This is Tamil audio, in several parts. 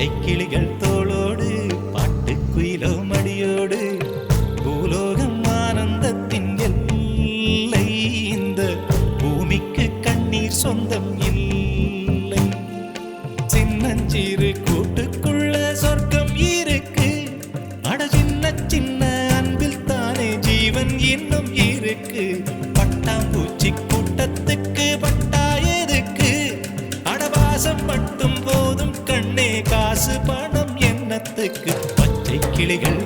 பச்சை கிளிகள் கண்ணே பணம் எண்ணத்துக்கு பச்சை கிளிகள்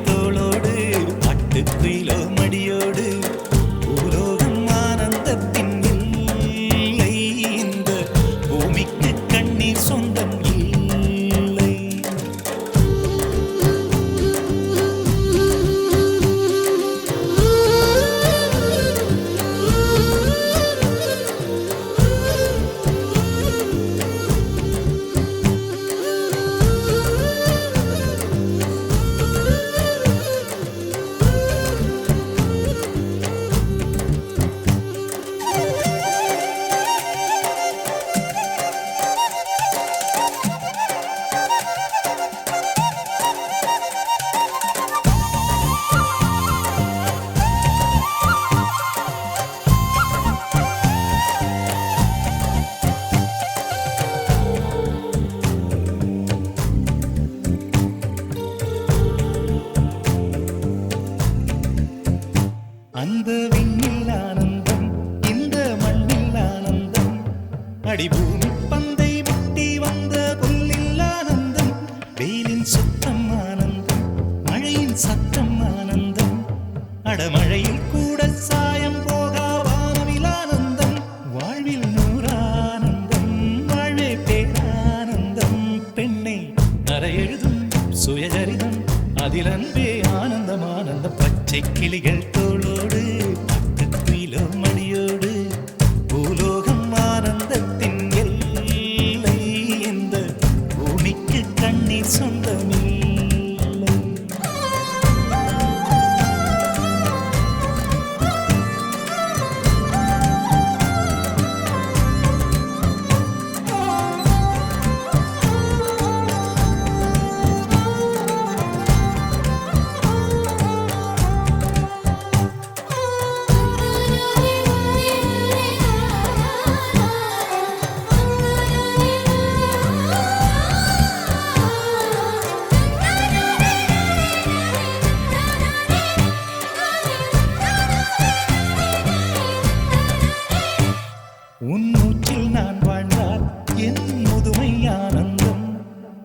அந்த விண்ணில் ஆனந்தம் இந்த மண்ணில் ஆனந்தம். அடிபூமி பந்தை முட்டி வந்த புல்லில் ஆனந்தம். வெயிலின் சுத்தம் ஆனந்தம் மழையின் சத்தம் ஆனந்தம். அடமழையில் கூட சாயம் போகா வானவில் ஆனந்தம். வாழ்வில் நூறானந்தம் வாழ்வே பேரானந்தம். பெண்ணை அறையெழுதும் சுயசரிதம் அதில் அன்பே ஆனந்தம். ஆனந்தம் பச்சை கிளிகள் deep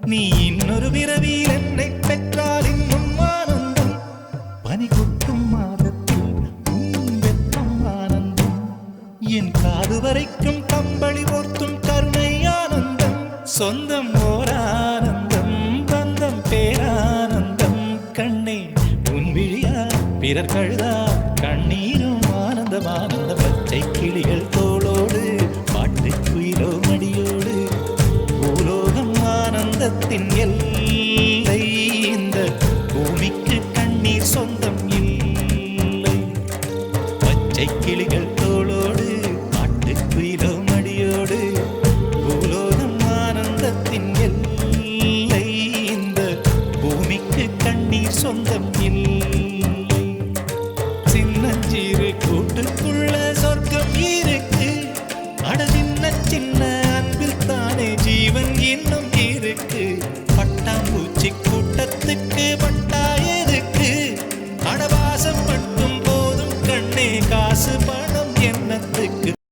நீ இன்னொரு பிறவியில் என்னை பெற்றால் இன்னும் ஆனந்தம். பனி கொட்டும் மாதத்தில் வெப்பம் ஆனந்தம். என் காது வரைக்கும் கம்பளி போர்த்தும் கருணை ஆனந்தம். சொந்தம் ஓர் ஆனந்தம் பந்தம் பேரானந்தம். கண்ணே உன் விழியா பிறர் கழுதா ஆனந்தத்தின் இந்த பூமிக்கு கண்ணீர் சொந்தம் இல்லை. பச்சை கிளிகள் தோளோடு பாட்டுக்குயிலோ மடியோடு பூலோகம் ஆனந்தத்தின் இந்த பூமிக்கு கண்ணீர் சொந்தம்